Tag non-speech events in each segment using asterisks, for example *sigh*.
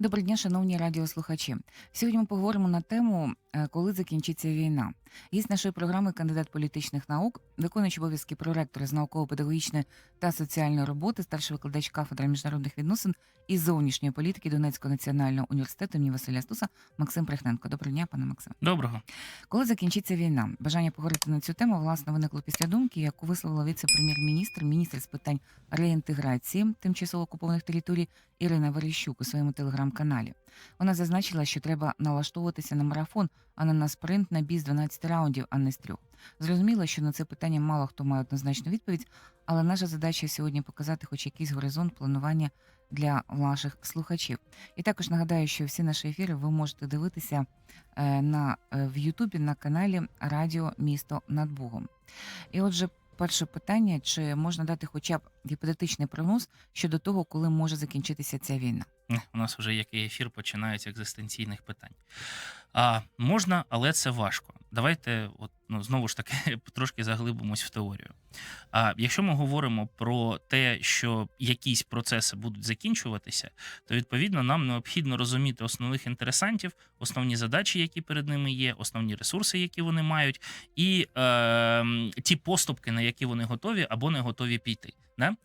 Доброго дня, шановні радіослухачі. Сьогодні ми поговоримо на тему, е, коли закінчиться війна. Гість нашої програми кандидат політичних наук, виконуючий обов'язки проректора з науково-педагогічної та соціальної роботи, старший викладач кафедри міжнародних відносин і зовнішньої політики Донецького національного університету імені Василя Стуса Максим Прихненко. Доброго дня, пане Максим. Доброго. Коли закінчиться війна? Бажання поговорити на цю тему власне виникло після думки, яку висловила віце-прем'єр-міністр, міністр з питань реінтеграції тимчасово окупованих територій Ірина Верещук у своєму телеграм-каналі. Вона зазначила, що треба налаштовуватися на марафон, а не на спринт на бій з 12 раундів, а не з трьох. Зрозуміло, що на це питання мало хто має однозначну відповідь, але наша задача сьогодні показати хоч якийсь горизонт планування для ваших слухачів. І також нагадаю, що всі наші ефіри ви можете дивитися е, на е, в Ютубі на каналі Радіо Місто над Богом. І отже, перше питання: чи можна дати хоча б гіпотетичний прогноз щодо того, коли може закінчитися ця війна? Е, У нас вже який ефір починається екзистенційних питань. А можна, але це важко. Давайте, от ну знову ж таки, *laughs* трошки заглибимось в теорію. А якщо ми говоримо про те, що якісь процеси будуть закінчуватися, то відповідно нам необхідно розуміти основних інтересантів, основні задачі, які перед ними є, основні ресурси, які вони мають, і е, ті поступки, на які вони готові або не готові піти. Не?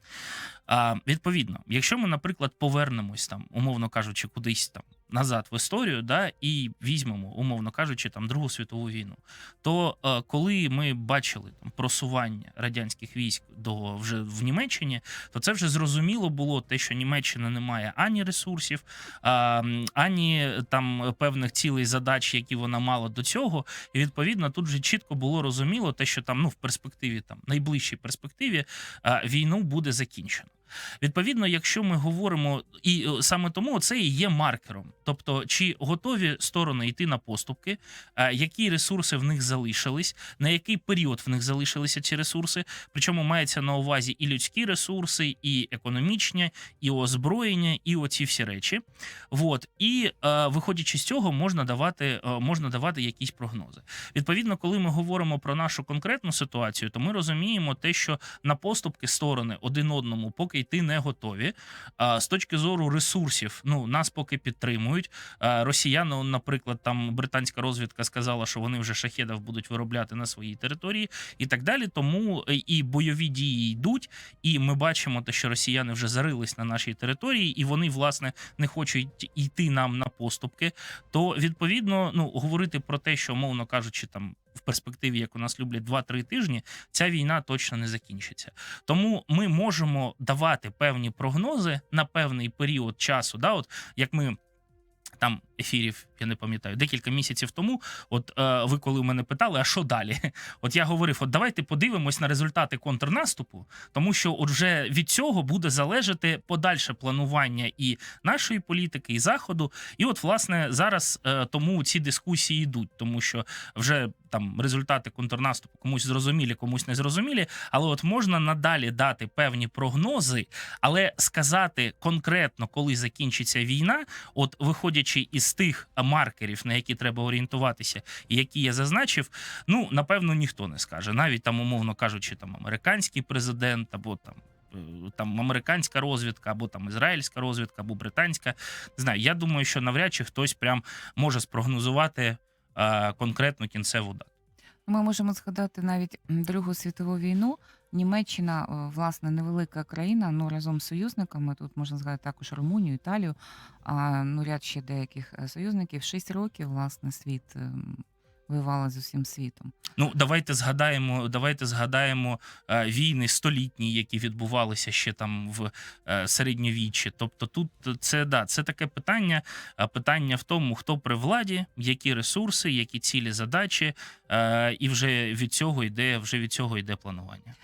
А, відповідно, якщо ми, наприклад, повернемось там, умовно кажучи, кудись там назад в історію, да, і візьмемо, умовно кажучи, там Другу світову війну, то е, коли ми бачили там просування радянських військ до вже в Німеччині, то це вже зрозуміло було те, що Німеччина не має ані ресурсів, м, ані там певних цілей задач, які вона мала до цього. І відповідно тут вже чітко було розуміло те, що там ну в перспективі, там найближчій перспективі, а, війну буде закінчено. Відповідно, якщо ми говоримо, і е, саме тому це і є маркером, тобто чи готові сторони йти на поступки, е, які ресурси в них залишились, на який період в них залишилися ці ресурси. Причому мається на увазі і людські ресурси, і економічні, і озброєння, і оці всі речі. Вот. І е, виходячи з цього, можна давати, можна давати якісь прогнози. Відповідно, коли ми говоримо про нашу конкретну ситуацію, то ми розуміємо те, що на поступки сторони один одному поки йти не готові. З точки зору ресурсів, ну нас поки підтримують. Росіяни, наприклад, там британська розвідка сказала, що вони вже шахедів будуть виробляти на своїй території і так далі. Тому е, і бойові дії йдуть, і ми бачимо те, що росіяни вже зарились на нашій території, і вони власне не хочуть йти нам на поступки. То відповідно, ну говорити про те, що мовно кажучи, там. В перспективі, як у нас люблять 2-3 тижні, ця війна точно не закінчиться. Тому ми можемо давати певні прогнози на певний період часу. Да, от як ми там ефірів, я не пам'ятаю, декілька місяців тому. От е, ви коли мене питали, а що далі? *laughs* От я говорив: от давайте подивимось на результати контрнаступу, тому що от вже від цього буде залежати подальше планування і нашої політики, і заходу. І от, власне, зараз е, тому ці дискусії йдуть, тому що вже там результати контрнаступу комусь зрозумілі, комусь не зрозумілі. Але от можна надалі дати певні прогнози, але сказати конкретно, коли закінчиться війна, от виходячи із тих маркерів, на які треба орієнтуватися, і які я зазначив, ну напевно ніхто не скаже. Навіть там, умовно кажучи, там американський президент або там. е, Там американська розвідка, або там ізраїльська розвідка, або британська. Не знаю. Я думаю, що навряд чи хтось прям може спрогнозувати конкретну кінцеву дату. Ми можемо згадати навіть Другу світову війну. Німеччина, е, власне, невелика країна, ну разом з союзниками. Тут можна згадати також Румунію, Італію, а ну ряд ще деяких е, союзників. Шість років власне світ ем, воювала з усім світом. Ну, давайте згадаємо, давайте згадаємо е, війни столітні, які відбувалися ще там в е, середньовіччі. Тобто, тут це да, це таке питання. Питання в тому, хто при владі, які ресурси, які цілі задачі, е, і вже від цього йде, вже від цього йде планування.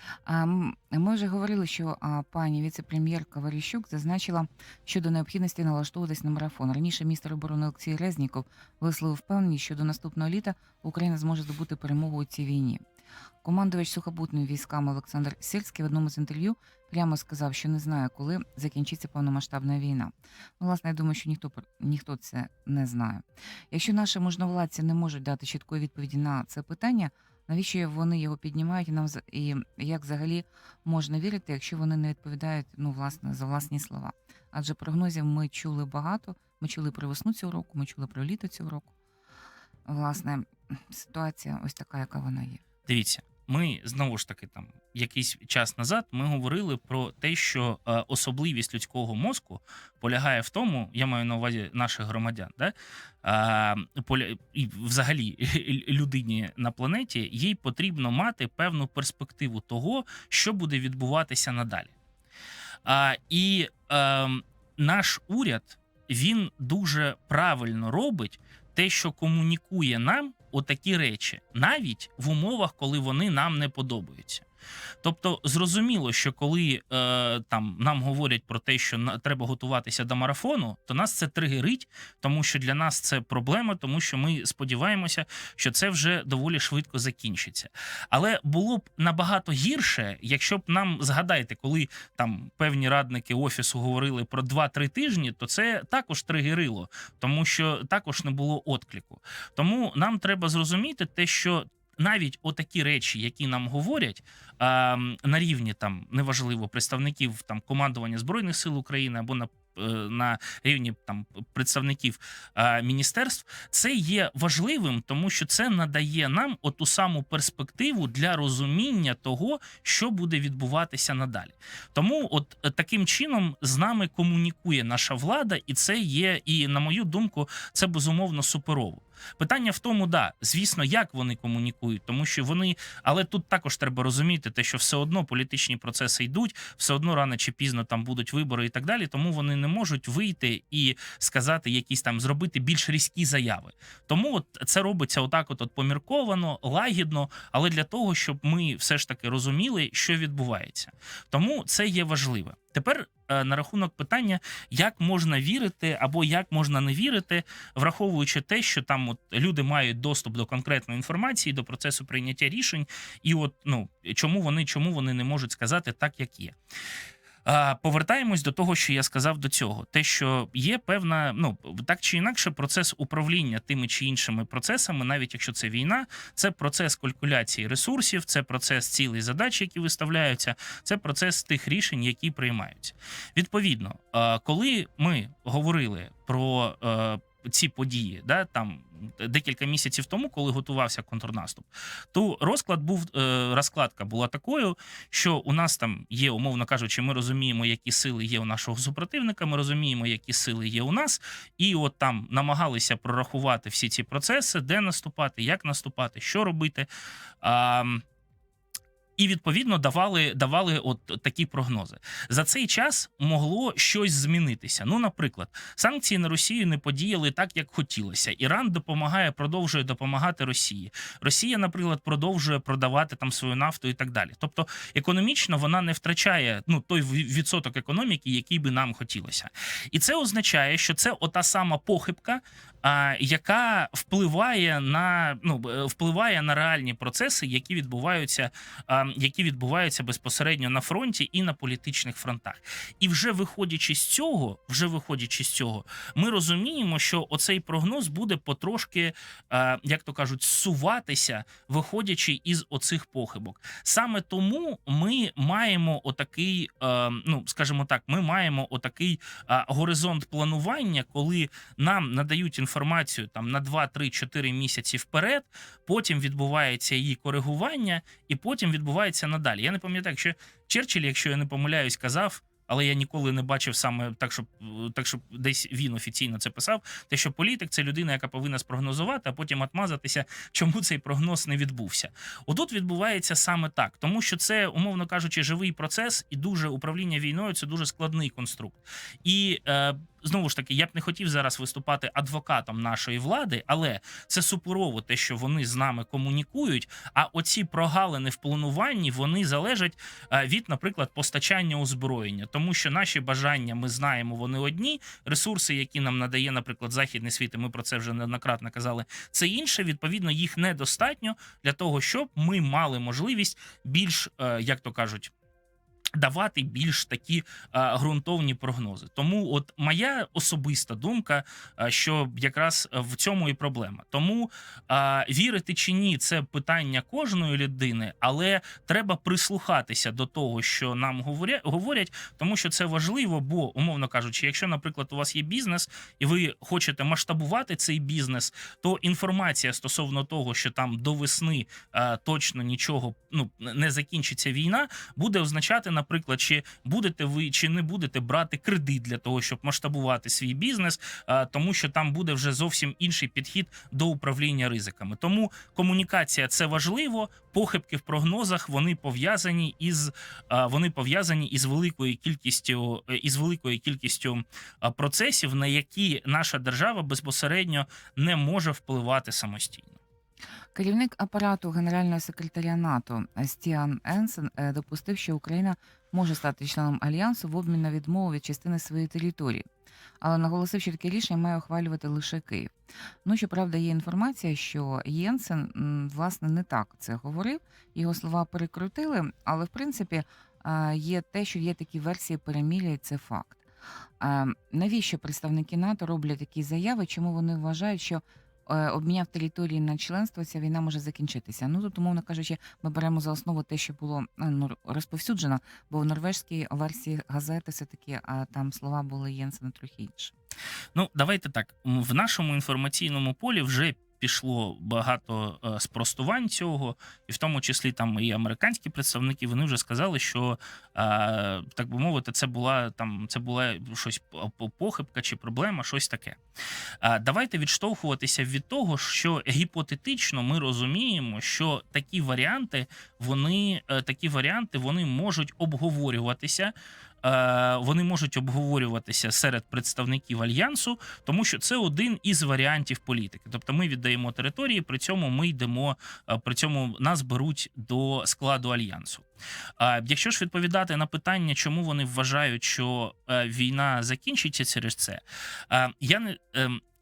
Ми вже говорили, що пані віце-прем'єрка Верещук зазначила щодо необхідності налаштовуватись на марафон. Раніше міністр оборони Олексій Резніков висловив впевненість, що до наступного літа Україна зможе здобути перемогу у цій війні. Командувач сухопутними військами Олександр Сільський в одному з інтерв'ю прямо сказав, що не знає, коли закінчиться повномасштабна війна. Ну, власне, я думаю, що ніхто ніхто це не знає. Якщо наші можновладці не можуть дати чіткої відповіді на це питання, Навіщо вони його піднімають і нам і як взагалі можна вірити, якщо вони не відповідають ну, власне, за власні слова? Адже прогнозів ми чули багато. Ми чули про весну цього року, ми чули про літо цього року. Власне, ситуація ось така, яка вона є. Дивіться, ми знову ж таки там якийсь час назад ми говорили про те, що е, особливість людського мозку полягає в тому, я маю на увазі наших громадян, да? е, поля, і взагалі людині на планеті, їй потрібно мати певну перспективу того, що буде відбуватися надалі. А, і е, наш уряд він дуже правильно робить те, що комунікує нам отакі речі, навіть в умовах, коли вони нам не подобаються. Тобто, зрозуміло, що коли е, там нам говорять про те, що на, треба готуватися до марафону, то нас це тригерить, тому що для нас це проблема, тому що ми сподіваємося, що це вже доволі швидко закінчиться. Але було б набагато гірше, якщо б нам згадайте, коли там певні радники офісу говорили про 2-3 тижні, то це також тригерило, тому що також не було отклику. Тому нам треба зрозуміти те, що. Навіть отакі речі, які нам говорять на рівні там неважливо представників там командування збройних сил України або на, е, на рівні там представників а, міністерств, це є важливим, тому що це надає нам оту саму перспективу для розуміння того, що буде відбуватися надалі. Тому, от е, таким чином з нами комунікує наша влада, і це є, і на мою думку, це безумовно суперово. Питання в тому, да, звісно, як вони комунікують, тому що вони, але тут також треба розуміти, те, що все одно політичні процеси йдуть, все одно рано чи пізно там будуть вибори і так далі. Тому вони не можуть вийти і сказати якісь там зробити більш різкі заяви. Тому от це робиться отак, от, от помірковано, лагідно, але для того, щоб ми все ж таки розуміли, що відбувається. Тому це є важливе. Тепер е, на рахунок питання, як можна вірити або як можна не вірити, враховуючи те, що там от люди мають доступ до конкретної інформації, до процесу прийняття рішень, і от ну чому вони чому вони не можуть сказати так, як є. А, Повертаємось до того, що я сказав до цього. Те, що є певна, ну так чи інакше, процес управління тими чи іншими процесами, навіть якщо це війна, це процес калькуляції ресурсів, це процес цілей задач, які виставляються, це процес тих рішень, які приймаються. Відповідно, коли ми говорили про е, ці події, да там декілька місяців тому, коли готувався контрнаступ, то розклад був е, розкладка була такою, що у нас там є, умовно кажучи, ми розуміємо, які сили є у нашого супротивника, ми розуміємо, які сили є у нас, і от там намагалися прорахувати всі ці процеси, де наступати, як наступати, що робити. А, і відповідно давали давали от такі прогнози. За цей час могло щось змінитися. Ну, наприклад, санкції на Росію не подіяли так, як хотілося. Іран допомагає, продовжує допомагати Росії. Росія, наприклад, продовжує продавати там свою нафту і так далі. Тобто, економічно вона не втрачає ну той ві- відсоток економіки, який би нам хотілося. І це означає, що це ота сама похибка, а, яка впливає на ну впливає на реальні процеси, які відбуваються, а, які відбуваються безпосередньо на фронті і на політичних фронтах. І вже виходячи з цього, вже виходячи з цього, ми розуміємо, що оцей прогноз буде потрошки, як то кажуть, суватися, виходячи із оцих похибок. Саме тому ми маємо отакий, е, ну скажімо так, ми маємо отакий е, горизонт планування, коли нам надають інформацію там на 2, 3, 4 місяці вперед. Потім відбувається її коригування, і потім відбувається надалі. Я не пам'ятаю, якщо Черчилль, якщо я не помиляюсь, казав. Але я ніколи не бачив саме так, щоб так, щоб десь він офіційно це писав. Те, що політик це людина, яка повинна спрогнозувати, а потім отмазатися, чому цей прогноз не відбувся. Отут відбувається саме так, тому що це, умовно кажучи, живий процес, і дуже управління війною це дуже складний конструкт. І е, знову ж таки, я б не хотів зараз виступати адвокатом нашої влади, але це суперово те, що вони з нами комунікують. А оці прогалини в плануванні вони залежать е, від, наприклад, постачання озброєння, тому що наші бажання ми знаємо, вони одні. Ресурси, які нам надає, наприклад, західний світ, і ми про це вже неоднократно казали. Це інше. Відповідно, їх недостатньо для того, щоб ми мали можливість більш, е, як то кажуть. Давати більш такі а, ґрунтовні прогнози. Тому, от моя особиста думка, а, що якраз в цьому і проблема. Тому а, вірити чи ні, це питання кожної людини, але треба прислухатися до того, що нам говорять, тому що це важливо, бо умовно кажучи, якщо, наприклад, у вас є бізнес і ви хочете масштабувати цей бізнес, то інформація стосовно того, що там до весни а, точно нічого ну не закінчиться війна, буде означати, наприклад, чи будете ви чи не будете брати кредит для того, щоб масштабувати свій бізнес, тому що там буде вже зовсім інший підхід до управління ризиками. Тому комунікація це важливо. Похибки в прогнозах вони пов'язані із вони пов'язані із великою кількістю е, із великою кількістю процесів, на які наша держава безпосередньо не може впливати самостійно. Керівник апарату генерального секретаря НАТО Стіан Енсен е, допустив, що Україна може стати членом альянсу в обмін на відмову від частини своєї території, але наголосив, що таке рішення має ухвалювати лише Київ. Ну щоправда, є інформація, що Єнсен власне не так це говорив. Його слова перекрутили, але в принципі е, є те, що є такі версії переміря, і це факт. Е, Навіщо представники НАТО роблять такі заяви? Чому вони вважають, що обміняв території на членство, ця війна може закінчитися. Ну тут, умовно кажучи, ми беремо за основу те, що було е, ну, розповсюджено, бо в норвежській версії газети все-таки а там слова були Єнсена трохи інші. Ну, давайте так. В нашому інформаційному полі вже пішло багато е, спростувань цього, і в тому числі там і американські представники вони вже сказали, що е, так би мовити, це була там це була щось по- по- похибка чи проблема, щось таке. Давайте відштовхуватися від того, що гіпотетично ми розуміємо, що такі варіанти, вони е, такі варіанти вони можуть обговорюватися. Е, Вони можуть обговорюватися серед представників альянсу, тому що це один із варіантів політики. Тобто ми віддаємо території, при цьому ми йдемо, е, при цьому нас беруть до складу альянсу. Якщо ж відповідати на питання, чому вони вважають, що е, війна закінчиться через це, я не.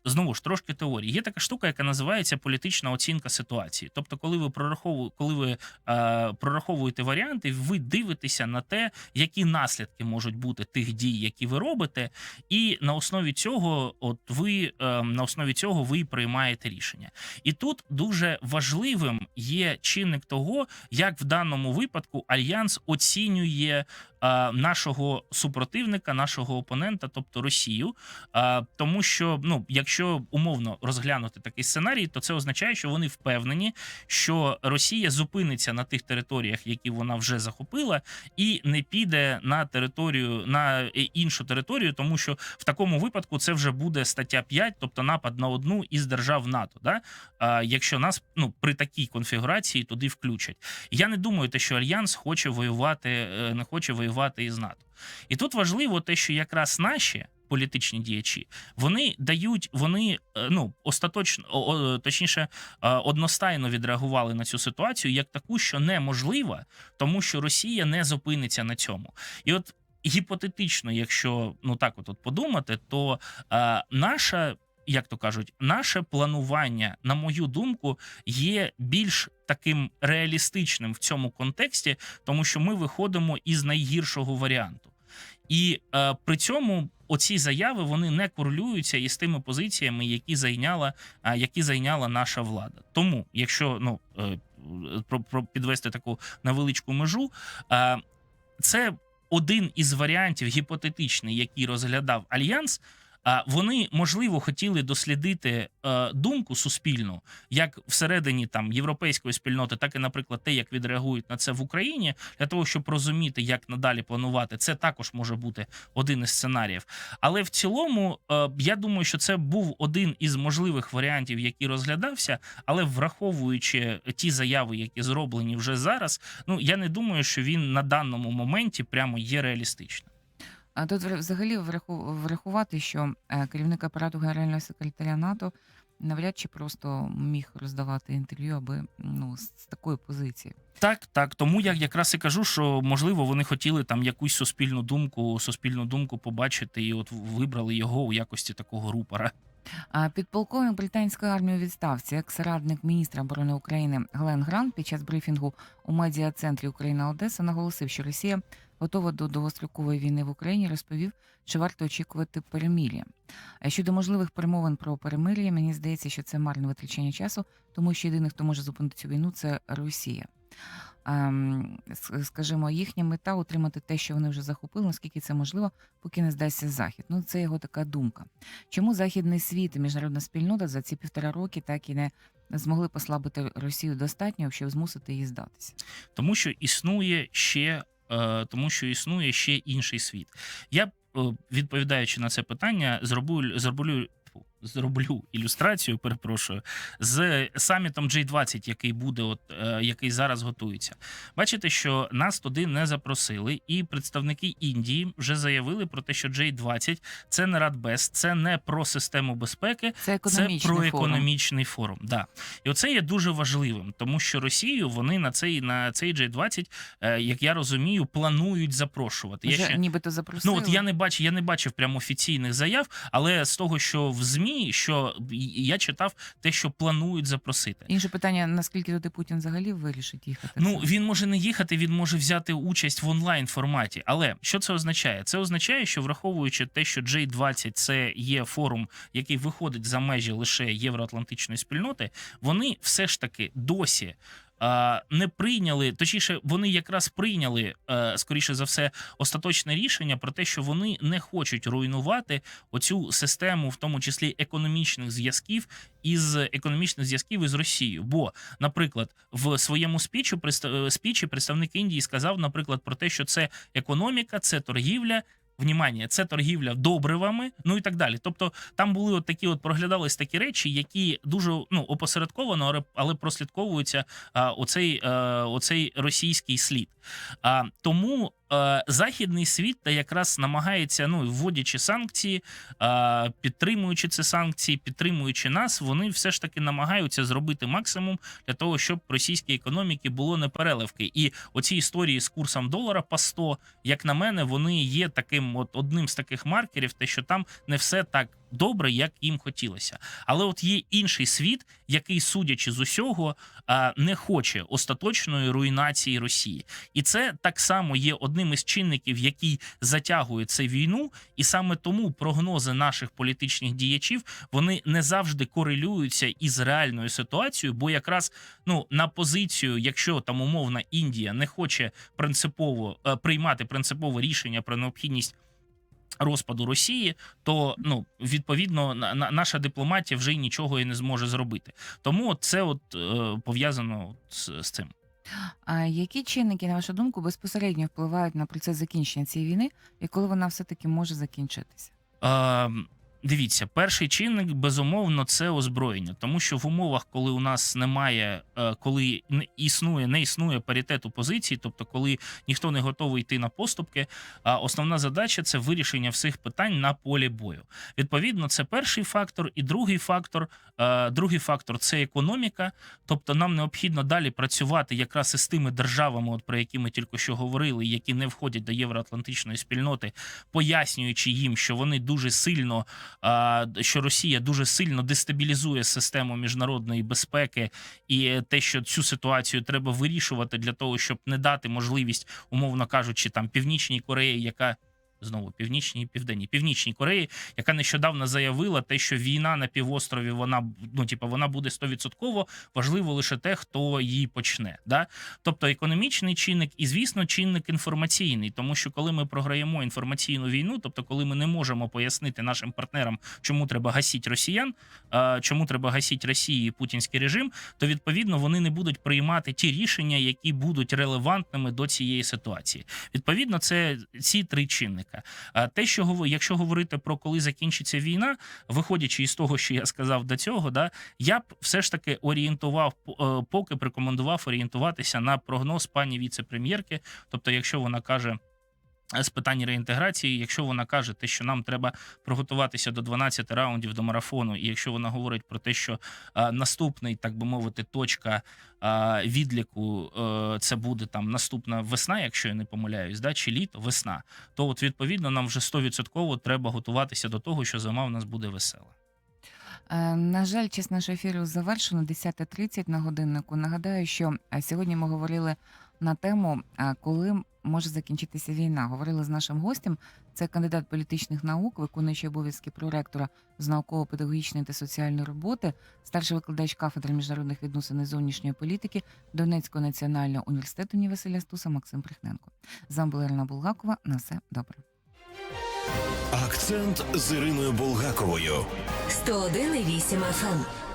Знову ж трошки теорії. Є така штука, яка називається політична оцінка ситуації. Тобто, коли ви прораховуєте, коли ви е, прораховуєте варіанти, ви дивитеся на те, які наслідки можуть бути тих дій, які ви робите, і на основі цього, от ви е, на основі цього ви приймаєте рішення. І тут дуже важливим є чинник того, як в даному випадку альянс оцінює нашого супротивника, нашого опонента, тобто Росію. Е, тому що, ну, якщо умовно розглянути такий сценарій, то це означає, що вони впевнені, що Росія зупиниться на тих територіях, які вона вже захопила, і не піде на територію на е, іншу територію, тому що в такому випадку це вже буде стаття 5, тобто напад на одну із держав НАТО. Да? Якщо нас ну при такій конфігурації туди включать, я не думаю, те, що альянс хоче воювати, е, не хоче воювати із НАТО. І тут важливо те, що якраз наші. Політичні діячі вони дають, вони е, ну остаточно точніше е, одностайно відреагували на цю ситуацію як таку, що неможлива, тому що Росія не зупиниться на цьому. І от гіпотетично, якщо ну так от, от подумати, то е, наша. Як то кажуть, наше планування, на мою думку, є більш таким реалістичним в цьому контексті, тому що ми виходимо із найгіршого варіанту. І е, при цьому оці заяви вони не корелюються із тими позиціями, які зайняла, е, які зайняла наша влада. Тому, якщо ну е, про, про підвести таку невеличку межу, е, це один із варіантів гіпотетичний, який розглядав альянс. Вони можливо хотіли дослідити е, думку суспільну, як всередині там європейської спільноти, так і, наприклад, те, як відреагують на це в Україні, для того, щоб розуміти, як надалі планувати, це також може бути один із сценаріїв. Але в цілому, е, я думаю, що це був один із можливих варіантів, який розглядався. Але враховуючи ті заяви, які зроблені вже зараз, ну я не думаю, що він на даному моменті прямо є реалістичним. А тут взагалі враху- врахувати, що е, керівник апарату генерального секретаря НАТО навряд чи просто міг роздавати інтерв'ю, аби ну з з такої позиції. Так, так. Тому я якраз і кажу, що можливо вони хотіли там якусь суспільну думку, суспільну думку побачити, і от вибрали його у якості такого рупора. Підполковник британської армії у відставці, екс-радник міністра оборони України Глен Грант під час брифінгу у медіа-центрі Україна Одеса наголосив, що Росія готова до довгострокової війни в Україні. Розповів, що варто очікувати перемир'я. Щодо можливих перемовин про перемир'я, мені здається, що це марне витрачання часу, тому що єдиний, хто може зупинити цю війну, це Росія. Ем, скажімо, їхня мета утримати те, що вони вже захопили, наскільки це можливо, поки не здасться захід. Ну це його така думка. Чому західний світ і міжнародна спільнота за ці півтора роки так і не змогли послабити Росію достатньо, щоб змусити її здатися? тому що існує ще, е, тому що існує ще інший світ. Я е, відповідаючи на це питання, зроблю зроблю. Зроблю ілюстрацію, перепрошую, з самітом G20, який буде, от е, який зараз готується. Бачите, що нас туди не запросили, і представники Індії вже заявили про те, що G20 – це не Радбез, це не про систему безпеки, Це економічний це про економічний форум. Да. І оце є дуже важливим, тому що Росію вони на цей на цей G20, е, як я розумію, планують запрошувати. Вже я ще нібито запросили. Ну от я не бачив, я не бачив прямо офіційних заяв, але з того, що в ЗМІ, що я читав те, що планують запросити. Інше питання: наскільки туди Путін взагалі вирішить їхати? Ну він може не їхати, він може взяти участь в онлайн форматі. Але що це означає? Це означає, що враховуючи те, що J20 це є форум, який виходить за межі лише євроатлантичної спільноти, вони все ж таки досі. Не прийняли, точніше, вони якраз прийняли е, скоріше за все остаточне рішення про те, що вони не хочуть руйнувати оцю систему, в тому числі економічних зв'язків із економічних зв'язків із Росією. Бо Наприклад, в своєму спічі представ- спічі представник Індії сказав, наприклад, про те, що це економіка, це торгівля. Внімання, це торгівля добривами, ну і так далі. Тобто там були от такі, от проглядались такі речі, які дуже ну опосередковано, але- прослідковуються а, оцей, а, оцей російський слід. А, тому а, західний світ та якраз намагається, ну вводячи санкції, а, підтримуючи ці санкції, підтримуючи нас, вони все ж таки намагаються зробити максимум для того, щоб російській економіки було непереливки. І оці історії з курсом долара по 100, як на мене, вони є таким от одним з таких маркерів, те, що там не все так добре, як їм хотілося. Але от є інший світ, який, судячи з усього, не хоче остаточної руйнації Росії, і це так само є одним із чинників, який затягує цю війну, і саме тому прогнози наших політичних діячів вони не завжди корелюються із реальною ситуацією, бо якраз ну на позицію, якщо там умовна Індія не хоче принципово е, приймати принципове рішення про необхідність. Розпаду Росії, то ну відповідно на, на- наша дипломатія вже й нічого і не зможе зробити. Тому це от е, пов'язано з, з цим. А які чинники, на вашу думку, безпосередньо впливають на процес закінчення цієї війни, і коли вона все таки може закінчитися? Дивіться, перший чинник безумовно це озброєння, тому що в умовах, коли у нас немає, е, коли не існує, не існує паритету позицій, тобто коли ніхто не готовий йти на поступки, основна задача це вирішення всіх питань на полі бою. Відповідно, це перший фактор, і другий фактор. е, Другий фактор це економіка. Тобто, нам необхідно далі працювати якраз із тими державами, от про які ми тільки що говорили, які не входять до євроатлантичної спільноти, пояснюючи їм, що вони дуже сильно, що Росія дуже сильно дестабілізує систему міжнародної безпеки, і те, що цю ситуацію треба вирішувати для того, щоб не дати можливість, умовно кажучи, там Північній Кореї, яка. Знову північній і південній північній Кореї, яка нещодавно заявила те, що війна на півострові вона ну, типу, вона буде 100%, важливо лише те, хто її почне. Да? Тобто економічний чинник і, звісно, чинник інформаційний, тому що коли ми програємо інформаційну війну, тобто коли ми не можемо пояснити нашим партнерам, чому треба гасити росіян, чому треба гасити Росії і путінський режим, то відповідно вони не будуть приймати ті рішення, які будуть релевантними до цієї ситуації. Відповідно, це ці три чинника. А те, що якщо говорити про коли закінчиться війна, виходячи із того, що я сказав до цього, да я б все ж таки орієнтував, е, поки б рекомендував орієнтуватися на прогноз пані віце-прем'єрки. Тобто, якщо вона каже. З питань реінтеграції, якщо вона каже, те, що нам треба приготуватися до 12 раундів до марафону, і якщо вона говорить про те, що е, наступний, так би мовити, точка е, відліку е, це буде там наступна весна, якщо я не помиляюсь, да, чи літо, весна, то от відповідно нам вже 100% треба готуватися до того, що зима в нас буде весела. Е, На жаль, час нашого ефіру завершено 10.30 на годиннику. Нагадаю, що е, сьогодні ми говорили на тему, коли може закінчитися війна. Говорили з нашим гостем. Це кандидат політичних наук, виконуючий обов'язки проректора з науково-педагогічної та соціальної роботи, старший викладач кафедри міжнародних відносин і зовнішньої політики Донецького національного університету імені Василя Стуса Максим Прихненко. З вами була Ірина Булгакова. На все добре. Акцент з Іриною Булгаковою. 101,8 FM.